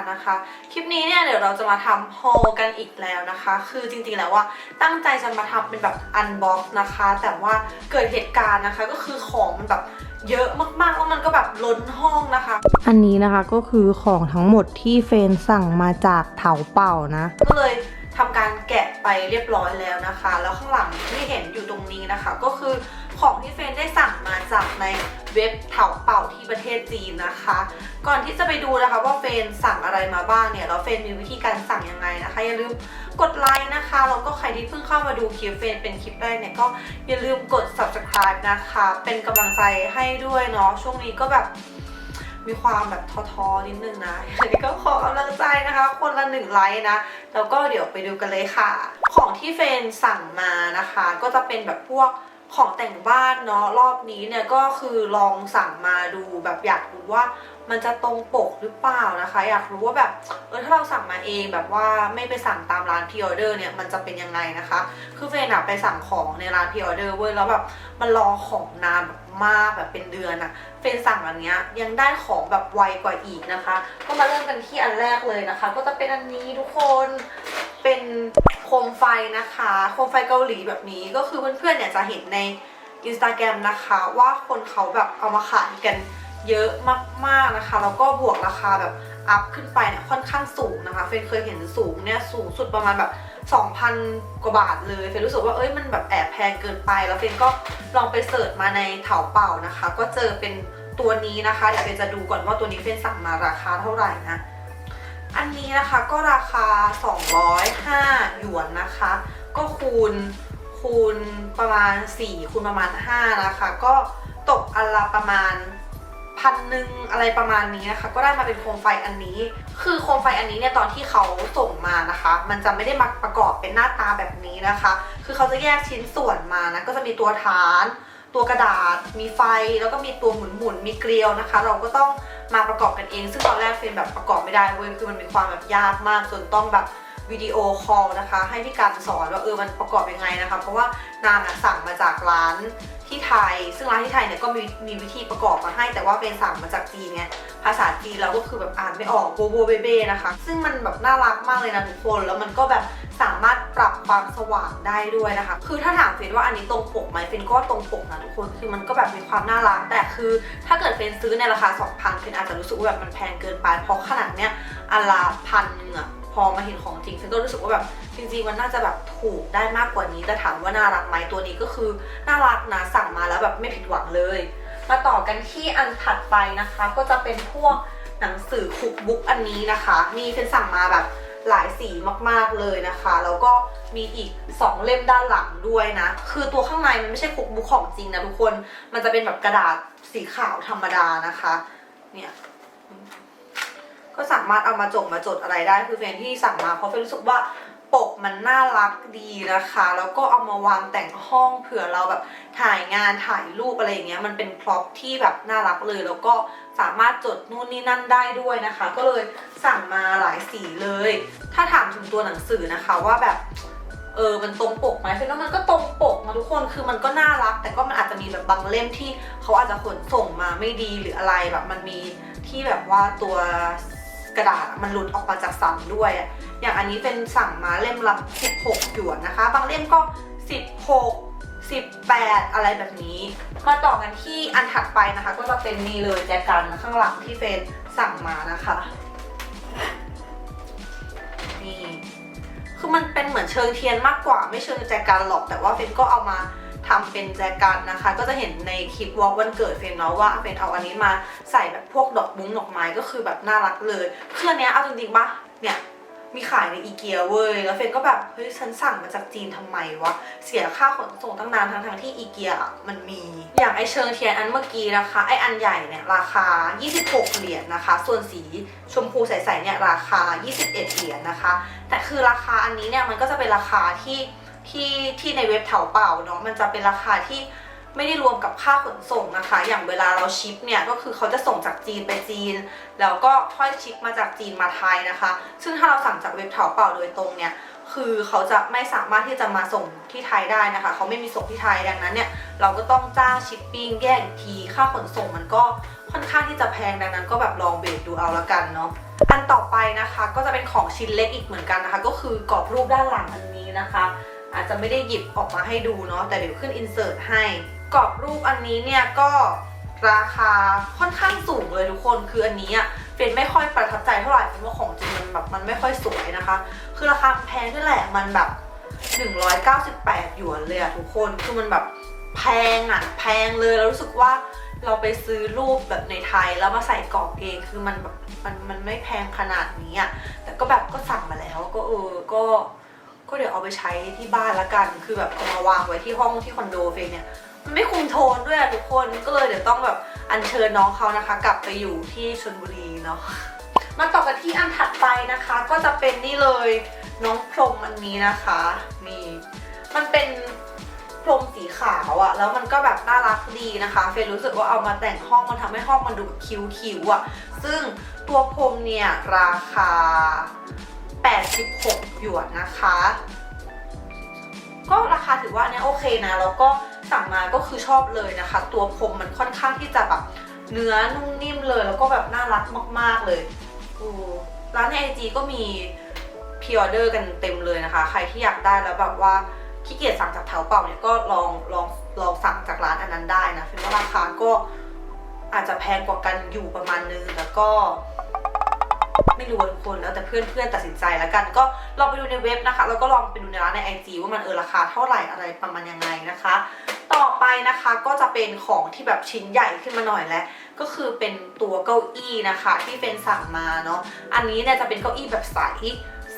นิชานะคะ คลิปนี้เนี่ยเดี๋ยวเราจะมาทำฮอลกันอีกแล้วนะคะ คือจริงๆแล้วว่าตั้งใจจะมาทำเป็นแบบอันบ็อกนะคะ แต่ว่าเกิดเหตุการณ์นะคะก็คือของมันแบบเยอะมากๆแล้วมันก็แบบล้นห้องนะคะ อันนี้นะคะก็คือของทั้งหมดที่เฟนสั่งมาจากเถาเป่านะ ก็เลยทำการแกะไปเรียบร้อยแล้วนะคะ แล้วข้างหลังที่เห็นอยู่ตรงนี้นะคะ ก็คือ ของที่เฟนได้สั่งมาจากในเว็บเถาเป่าที่ประเทศจีนนะคะ ก่อนที่จะไปดูนะคะว่าเฟนสั่งอะไรมาบ้างเนี่ยแล้วเฟนมีวิธีการสั่งยังไงนะคะ อย่าลืมกดไลค์นะคะแล้วก็ใครที่เพิ่งเข้ามาดูคลิปเฟนเป็นคลิปแรกเนี่ยก็อย่าลืมกด subscribe นะคะ เป็นกำลังใจให้ด้วยเนาะช่วงนี้ก็แบบมีความแบบท้อๆนิดนึงนะยังไงก็ขอกำลังใจนะคะ คนละหนึ่งไลค์นะ แล้วก็เดี๋ยวไปดูกันเลยค่ะ ของที่เฟนสั่งมานะคะ ก็จะเป็นแบบพวก ของแต่งบ้านเนาะรอบนี้เนี่ยก็คือลองสั่งมาดูแบบอยากรู้ว่ามันจะตรงปกหรือเปล่านะคะ อยากรู้ว่าแบบเออถ้าเราสั่งมาเองแบบว่าไม่ไปสั่งตามร้านพ r ออเดอร์เนี่ยมันจะเป็นยังไงนะคะ คือเฟนอะไปสั่งของในร้านพ r ออเดอร์เว้ยแล้วแบบมันรอของนานแบบมากแบบเป็นเดือนอะเฟนสั่งอันเนี้ยยังได้ของแบบไวกว่าอีกนะคะ ก็มาเริ่มกันที่อันแรกเลยนะคะ ก็จะเป็นอันนี้ทุกคน ไฟนะคะ โคมไฟเกาหลีแบบนี้ก็คือเพื่อนๆเนี่ยจะเห็นในอินสตาแกรมนะคะว่าคนเขาแบบเอามาขายกันเยอะมากๆนะคะแล้วก็บวกราคาแบบอัพขึ้นไปเนี่ยค่อนข้างสูงนะคะเฟนเคยเห็นสูงเนี่ยสูงสุดประมาณแบบ2,000 กว่าบาทเลยเฟนรู้สึกว่าเอ้ยมันแบบแอบแพงเกินไปแล้วเฟนก็ลองไปเสิร์ชมาในเถาเป่านะคะ ก็เจอเป็นตัวนี้นะคะเดี๋ยวเฟนจะดูก่อนว่าตัวนี้เฟนสั่งมาราคาเท่าไหร่นะ อันนี้นะคะก็ราคา 205 หยวนนะคะ ก็คูณคูณประมาณ 4 คูณประมาณ 5 นะคะ ก็ตกอันละประมาณพันหนึ่งอะไรประมาณนี้นะคะ ก็ได้มาเป็นโคมไฟอันนี้ คือโคมไฟอันนี้เนี่ยตอนที่เขาส่งมานะคะ มันจะไม่ได้มาประกอบเป็นหน้าตาแบบนี้นะคะ คือเขาจะแยกชิ้นส่วนมานะก็จะมีตัวฐาน ตัวกระดาษ มีไฟแล้วก็มีตัวหมุนหมุนมีเกลียวนะคะ เราก็ต้องมาประกอบกันเอง ซึ่งตอนแรกเฟรนแบบประกอบไม่ได้เว้ยคือมันมีความแบบยากมากจนต้องแบบวิดีโอคอลนะคะ ให้พี่การสอนว่าเออมันประกอบยังไงนะคะ เพราะว่านางสั่งมาจากร้าน ที่ไทย ซึ่งร้านที่ไทยเนี่ยก็มีมีวิธีประกอบมาให้ แต่ว่าเป็นสั่งมาจากจีนไงภาษาจีนเราก็คือแบบอ่านไม่ออกโบโบเบเบ้นะคะ ซึ่งมันแบบน่ารักมากเลยนะทุกคนแล้วมันก็แบบสามารถปรับความสว่างได้ด้วยนะคะ คือถ้าถามเฟนว่าอันนี้ตรงปกไหมเฟนก็ตรงปกนะทุกคน คือมันก็แบบมีความน่ารัก แต่คือถ้าเกิดเฟนซื้อในราคา 2,000เฟนอาจจะรู้สึกว่าแบบมันแพงเกินไป เพราะขนาดเนี้ยอันละพันหนึงอะ อมาเห็นของจริงเฟนก็รู้สึกว่าแบบจริงๆมันน่าจะแบบถูกได้มากกว่านี้แต่ถามว่าน่ารักไหมตัวนี้ก็คือน่ารักนะสั่งมาแล้วแบบไม่ผิดหวังเลย มาต่อกันที่อันถัดไปนะคะ ก็จะเป็นพวกหนังสือคุกบุ๊กอันนี้นะคะนี่เฟนสั่งมาแบบหลายสีมากๆเลยนะคะ แล้วก็มีอีก 2 เล่มด้านหลังด้วยนะ คือตัวข้างในมันไม่ใช่คุกบุ๊กของจริงนะทุกคน มันจะเป็นแบบกระดาษสีขาวธรรมดานะคะ เนี่ย ก็สามารถเอามาจงมาจดอะไรได้คือเฟนที่สั่งมาเพราะเฟนรู้สึกว่าปกมันน่ารักดีนะคะ แล้วก็เอามาวางแต่งห้องเผื่อเราแบบถ่ายงานถ่ายรูปอะไรอย่างเงี้ยมันเป็นพร็อพที่แบบน่ารักเลย แล้วก็สามารถจดนู่นนี่นั่นได้ด้วยนะคะ ก็เลยสั่งมาหลายสีเลย ถ้าถามถึงตัวหนังสือนะคะว่าแบบเออ มันตรงปกไหมเฟนว่ามันก็ตรงปกนะทุกคน คือมันก็น่ารัก แต่ก็มันอาจจะมีแบบบางเล่มที่เขาอาจจะขนส่งมาไม่ดีหรืออะไรแบบมันมีที่แบบว่าตัว กระดาษมันหลุดออกมาจากสันด้วยอะอย่างอันนี้เป็นสั่งมาเล่มละ16หยวนนะคะ บางเล่มก็ 16 18 อะไรแบบนี้ มาต่อกันที่อันถัดไปนะคะ ก็จะเป็นนี่เลยแจกันข้างหลังที่เฟนสั่งมานะคะนี่คือมันเป็นเหมือนเชิงเทียนมากกว่าไม่เชิงแจกันหรอกแต่ว่าเฟนก็เอามา ทำเป็นแจกันนะคะ ก็จะเห็นในคลิปวอล์กวันเกิดเฟนเนาะว่าเฟนเอาอันนี้มาใส่แบบพวกดอกมุ้งดอกไม้ก็คือแบบน่ารักเลยเครื่องเนี้ยเอาจริงๆปะเนี่ยมีขายในอีเกียเว้ย แล้วเฟนก็แบบ เฮ้ย ฉันสั่งมาจากจีนทำไมวะ เสียค่าขนส่งตั้งนานทั้งทั้งๆที่อีเกียมันมี อย่างไอเชิงเทียนอันเมื่อกี้นะคะ ไออันใหญ่เนี่ยราคา 26 เหรียญนะคะ ส่วนสีชมพูใสๆเนี่ยราคา 21 เหรียญนะคะ แต่คือราคาอันนี้เนี่ยมันก็จะเป็นราคาที่ ที่ที่ในเว็บเถาเป่าเนาะมันจะเป็นราคาที่ไม่ได้รวมกับค่าขนส่งนะคะ อย่างเวลาเราชิปเนี่ยก็คือเขาจะส่งจากจีนไปจีน แล้วก็ค่อยชิปมาจากจีนมาไทยนะคะ ซึ่งถ้าเราสั่งจากเว็บเถาเป่าโดยตรงเนี่ยคือเขาจะไม่สามารถที่จะมาส่งที่ไทยได้นะคะ เขาไม่มีส่งที่ไทยดังนั้นเนี่ยเราก็ต้องจ้างชิปปิ้งแยกอีกทีค่าขนส่งมันก็ค่อนข้างที่จะแพงดังนั้นก็แบบลองเบรกดูเอาละกันเนาะอันต่อไปนะคะก็จะเป็นของชิ้นเล็กอีกเหมือนกันนะคะ ก็คือกรอบรูปด้านหลังอันนี้นะคะ อาจจะไม่ได้หยิบออกมาให้ดูเนาะแต่เดี๋ยวขึ้นอินเสิร์ตให้ กรอบรูปอันนี้เนี่ยก็ราคาค่อนข้างสูงเลยทุกคนคืออันนี้อะเป็นไม่ค่อยประทับใจเท่าไหร่เป็นว่าของจริงมันแบบมันไม่ค่อยสวยนะคะ คือราคาแพงด้วยแหละมันแบบ 198 หยวนเลยอะทุกคนคือมันแบบแพงอะแพงเลยแล้วรู้สึกว่าเราไปซื้อรูปแบบในไทยแล้วมาใส่กรอบเองคือมันแบบมันมันไม่แพงขนาดนี้อะแต่ก็แบบก็สั่งมาแล้วก็เออก็ ก็เดี๋ยวเอาไปใช้ที่บ้านละกัน คือแบบเอามาวางไว้ที่ห้องที่คอนโดเฟยเนี่ยมันไม่คุมโทนด้วยอะทุกคนก็เลยเดี๋ยวต้องแบบอัญเชิญน้องเขานะคะ กลับไปอยู่ที่ชลบุรีเนาะมาต่อกันที่อันถัดไปนะคะ ก็จะเป็นนี่เลยน้องพรมอันนี้นะคะนี่มันเป็นพรมสีขาวอะแล้วมันก็แบบน่ารักดีนะคะเฟยรู้สึกว่าเอามาแต่งห้องมันทำให้ห้องมันดูคิ้วๆอะซึ่งตัวพรมเนี่ยราคา 86 หยวนนะคะ ก็ราคาถือว่าเนี้ยโอเคนะแล้วก็สั่งมาก็คือชอบเลยนะคะ ตัวพรมมันค่อนข้างที่จะแบบเนื้อนุ่มนิ่มเลย แล้วก็แบบน่ารักมาก ๆเลยร้านในไอจีก็มีพ r ออเดอร์กันเต็มเลยนะคะ ใครที่อยากได้แล้วแบบว่าขี้เกียจสั่งจากแถวเปล่าเนี่ยก็ลองลองลองสั่งจากร้านอันนั้นได้นะเป็นว่าราคาก็อาจจะแพงกว่ากันอยู่ประมาณนึงแต่ก็ ไม่รู้ทุกคนแล้วแต่เพื่อนๆตัดสินใจแล้วกัน ก็ลองไปดูในเว็บนะคะ แล้วก็ลองไปดูในร้านในไอจีว่ามันเออราคาเท่าไหร่อะไรประมาณยังไงนะคะ ต่อไปนะคะก็จะเป็นของที่แบบชิ้นใหญ่ขึ้นมาหน่อยแล้วก็คือเป็นตัวเก้าอี้นะคะ ที่เป็นสั่งมาเนาะอันนี้เนี่ยจะเป็นเก้าอี้แบบใส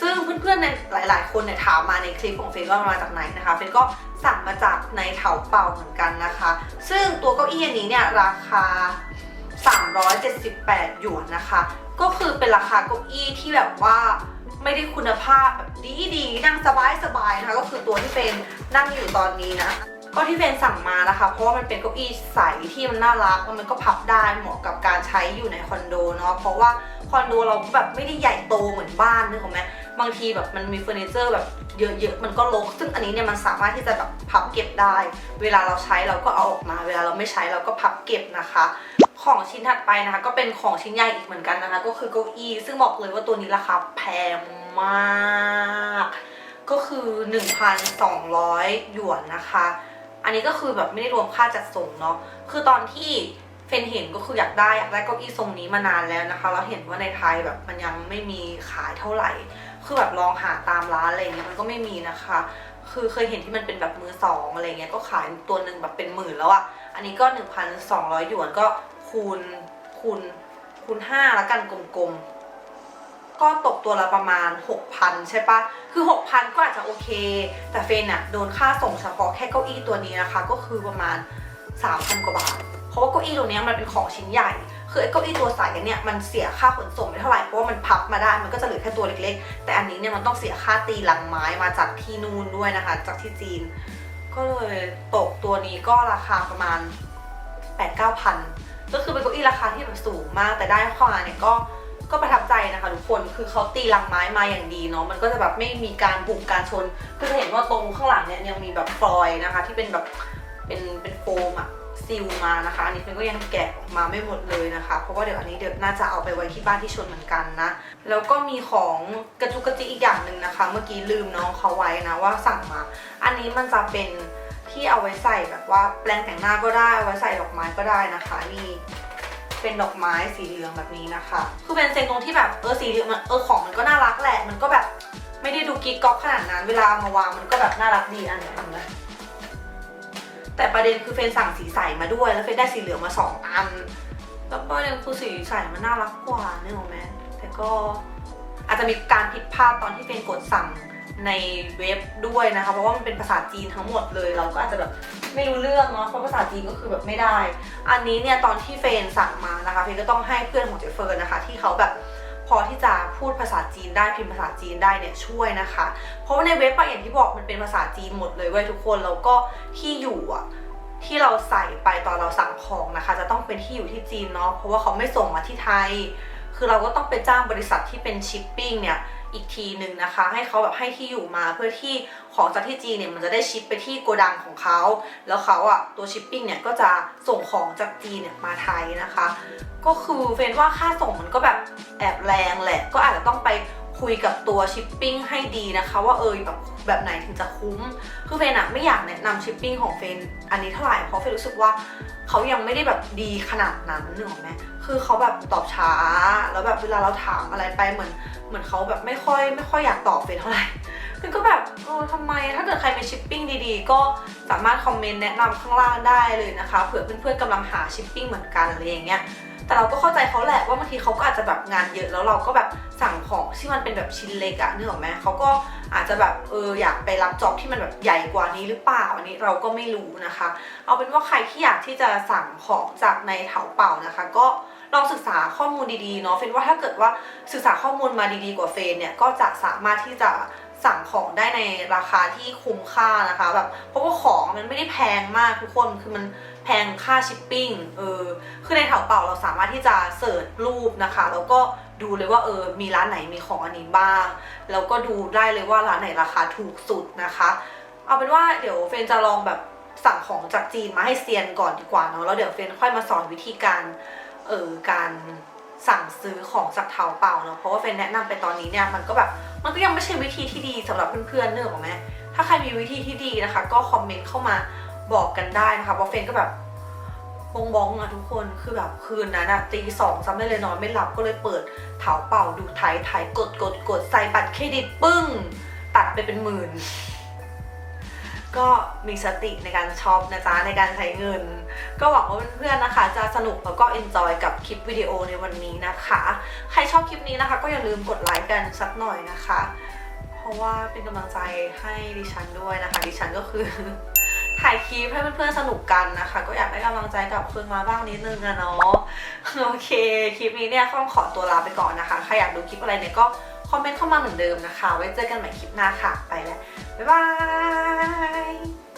ซึ่งเพื่อนๆในหลายๆ คนเนี่ยถามมาในคลิปของเฟนว่ามันมาจากไหนนะคะเฟนก็สั่งมาจากในเถาเป่าเหมือนกันนะคะ ซึ่งตัวเก้าอี้อันนี้เนี่ยราคา 378 หยวนนะคะ ก็คือเป็นราคาเก้าอี้ที่แบบว่าไม่ได้คุณภาพแบบดีดีๆนั่งสบายๆนะคะก็คือตัวที่เฟนนั่งอยู่ตอนนี้นะก็ที่เฟนสั่งมานะคะ เพราะว่ามันเป็นเก้าอี้ใสที่มันน่ารักมันก็พับได้เหมาะกับการใช้อยู่ในคอนโดเนาะเพราะว่าคอนโดเราแบบไม่ได้ใหญ่โตเหมือนบ้านนึกออกไหมบางทีแบบมันมีเฟอร์นิเจอร์แบบเยอะๆมันก็รกซึ่งอันนี้เนี่ยมันสามารถที่จะแบบพับเก็บได้ เวลาเราใช้เราก็เอาออกมา เวลาเราไม่ใช้เราก็พับเก็บนะคะ ของชิ้นถัดไปนะคะ ก็เป็นของชิ้นใหญ่อีกเหมือนกันนะคะ ก็คือเก้าอี้ซึ่งบอกเลยว่าตัวนี้ราคาแพงมาก ก็คือ 1,200 หยวนนะคะ อันนี้ก็คือแบบไม่ได้รวมค่าจัดส่งเนาะคือตอนที่เฟนเห็นก็คืออยากได้อยากได้เก้าอี้ทรงนี้มานานแล้วนะคะแล้วเห็นว่าในไทยแบบมันยังไม่มีขายเท่าไหร่ คือแบบลองหาตามร้านอะไรเงี้ยมันก็ไม่มีนะคะ คือเคยเห็นที่มันเป็นแบบมือสองอะไรเงี้ยก็ขายตัวหนึ่งแบบเป็นหมื่นแล้วอะอันนี้ก็ 1,200 หยวนก็ คูณคูณคูณ5แล้วกันกลมๆ ก็ตกตัวละประมาณ 6,000 ใช่ปะคือ 6,000 ก็อาจจะโอเค แต่เฟนอะโดนค่าส่งเฉพาะแค่เก้าอี้ตัวนี้นะคะ ก็คือประมาณ 3,000 กว่าบาท เพราะว่าเก้าอี้ตัวนี้มันเป็นของชิ้นใหญ่ คือไอ้เก้าอี้ตัวใสอันเนี่ยมันเสียค่าขนส่งไม่เท่าไหร่ เพราะว่ามันพับมาได้ มันก็จะเหลือแค่ตัวเล็กๆ แต่อันนี้เนี่ยมันต้องเสียค่าตีหลังไม้มาจากที่นู่นด้วยนะคะ จากที่จีน ก็เลยตกตัวนี้ก็ราคาประมาณ8 9พัน ก็คือเป็นเก้าอี้ราคาที่แบบสูงมาก แต่ได้เข้ามาเนี่ยก็ก็ประทับใจนะคะทุกคนคือเขาตีลังไม้มาอย่างดีเนาะมันก็จะแบบไม่มีการบุกการชนคือจะเห็นว่าตรงข้างหลังเนี่ยยังมีแบบฟอยนะคะ ที่เป็นแบบเป็นเป็นโฟมอะซิลมานะคะอันนี้เฟนก็ยังแกะออกมาไม่หมดเลยนะคะ เพราะว่าเดี๋ยวอันนี้เดี๋ยวน่าจะเอาไปไว้ที่บ้านที่ชนเหมือนกันนะแล้วก็มีของกระจุกกระจิกอีกอย่างหนึ่งนะคะ เมื่อกี้ลืมน้องเขาไว้นะว่าสั่งมา อันนี้มันจะเป็น ที่เอาไว้ใส่แบบว่าแปลงแต่งหน้าก็ได้เอาไว้ใส่ดอกไม้ก็ได้นะคะนี่เป็นดอกไม้สีเหลืองแบบนี้นะคะ คือเป็นเซนตรงที่แบบเออสีเหลืองมันเออของมันก็น่ารักแหละ มันก็แบบไม่ได้ดูกิ๊กก๊อกขนาดนั้น เวลามาวางมันก็แบบน่ารักดีอันนี้นไหมแต่ประเด็นคือเฟนสั่งสีใสมาด้วย แล้วเฟนได้สีเหลืองมาสองอัน แล้วประเด็นคือสีใสมันน่ารักกว่าเนี่ยหรอกไหมแต่ก็อาจจะมีการผิดพลาดตอนที่เฟนกดสั่ง ในเว็บด้วยนะคะ เพราะว่ามันเป็นภาษาจีนทั้งหมดเลย เราก็อาจจะแบบไม่รู้เรื่องเนาะเพราะภาษาจีนก็คือแบบไม่ได้ อันนี้เนี่ยตอนที่เฟนสั่งมานะคะเฟนก็ต้องให้เพื่อนของเจฟเฟิร์นะคะ ที่เขาแบบพอที่จะพูดภาษาจีนได้พิมพ์ภาษาจีนได้เนี่ยช่วยนะคะ เพราะว่าในเว็บอะอย่างที่บอกมันเป็นภาษาจีนหมดเลยเว้ยทุกคนแล้วก็ที่อยู่อะที่เราใส่ไปตอนเราสั่งของนะคะ จะต้องเป็นที่อยู่ที่จีนเนาะเพราะว่าเขาไม่ส่งมาที่ไทย คือเราก็ต้องไปจ้างบริษัทที่เป็นชิปปิ้งเนี่ย อีกทีหนึ่งนะคะ ให้เขาแบบให้ที่อยู่มาเพื่อที่ของจากที่จีนเนี่ยมันจะได้ชิปไปที่โกดังของเขาแล้วเขาอะตัวชิปปิ้งเนี่ยก็จะส่งของจากจีนเนี่ยมาไทยนะคะ ก็คือเฟนว่าค่าส่งมันก็แบบแอบแรงแหละ ก็อาจจะต้องไป คุยกับตัวชิปปิ้งให้ดีนะคะ ว่าเออแบบแบบไหนถึงจะคุ้ม คือเฟนอะไม่อยากแนะนำชิปปิ้งของเฟนอันนี้เท่าไหร่เพราะเฟนรู้สึกว่าเขายังไม่ได้แบบดีขนาดนั้นนึกออกไหมคือเขาแบบตอบช้า แล้วแบบเวลาเราถามอะไรไปเหมือนเหมือนเขาแบบไม่ค่อยไม่ค่อยอยากตอบเฟนเท่าไหร่เฟนก็แบบเออทำไมถ้าเกิดใครมีชิปปิ้งดีๆ ก็สามารถคอมเมนต์แนะนำข้างล่างได้เลยนะคะเผื่อเพื่อนๆกำลังหาชิปปิ้งเหมือนกันอะไรอย่างเงี้ย แต่เราก็เข้าใจเขาแหละว่าบางทีเขาก็อาจจะแบบงานเยอะแล้วเราก็แบบสั่งของที่มันเป็นแบบชิ้นเล็กอะนึกออกไหมเขาก็อาจจะแบบเอออยากไปรับจ็อบที่มันแบบใหญ่กว่านี้หรือเปล่าอันนี้เราก็ไม่รู้นะคะ เอาเป็นว่าใครที่อยากที่จะสั่งของจากในเถาเป่านะคะ ก็ลองศึกษาข้อมูลดีๆเนาะเฟนว่าถ้าเกิดว่าศึกษาข้อมูลมาดีๆกว่าเฟนเนี่ยก็จะสามารถที่จะสั่งของได้ในราคาที่คุ้มค่านะคะแบบเพราะว่าของมันไม่ได้แพงมากทุกคนคือมัน แพงค่าชิปปิ้งเออคือในเถาเป่าเราสามารถที่จะเสิร์ชรูปนะคะ แล้วก็ดูเลยว่าเออมีร้านไหนมีของอันนี้บ้าง แล้วก็ดูได้เลยว่าร้านไหนราคาถูกสุดนะคะ เอาเป็นว่าเดี๋ยวเฟนจะลองแบบสั่งของจากจีนมาให้เซียนก่อนดีกว่าเนาะแล้วเดี๋ยวเฟนค่อยมาสอนวิธีการเออการสั่งซื้อของจากเถาเป่าเนาะเพราะว่าเฟนแนะนำไปตอนนี้เนี่ยมันก็แบบมันก็ยังไม่ใช่วิธีที่ดีสำหรับเพื่อนๆเนกอะไหมถ้าใครมีวิธีที่ดีนะคะ ก็คอมเมนต์เข้ามา บอกกันได้นะคะเพราะเฟนก็แบบบงบงอะทุกคนคือแบบคืนนั้นอะตีสองจำได้เลยนอนไม่หลับก็เลยเปิดเถาเป่าดูไทยไทยกดกดกดใส่บัตรเครดิตปึ้ง ตัดไปเป็นหมื่น ก็มีสติในการช็อปนะจ๊ะในการใช้เงิน ก็หวังว่าเพื่อนๆนะคะ จะสนุกแล้วก็เอนจอยกับคลิปวิดีโอในวันนี้นะคะ ใครชอบคลิปนี้นะคะ ก็อย่าลืมกดไลค์กันสักหน่อยนะคะ เพราะว่าเป็นกำลังใจให้ดิฉันด้วยนะคะ ดิฉันก็คือ ถ่ายคลิปให้เพื่อนๆสนุกกันนะคะ ก็อยากได้กำลังใจกลับคืนมาบ้างนิดนึงอะเนาะโอเคคลิปนี้เนี่ยต้องขอตัวลาไปก่อนนะคะใครอยากดูคลิปอะไรเนี่ยก็คอมเมนต์เข้ามาเหมือนเดิมนะคะ ไว้เจอกันใหม่คลิปหน้าค่ะ ไปแล้ว บ๊ายบาย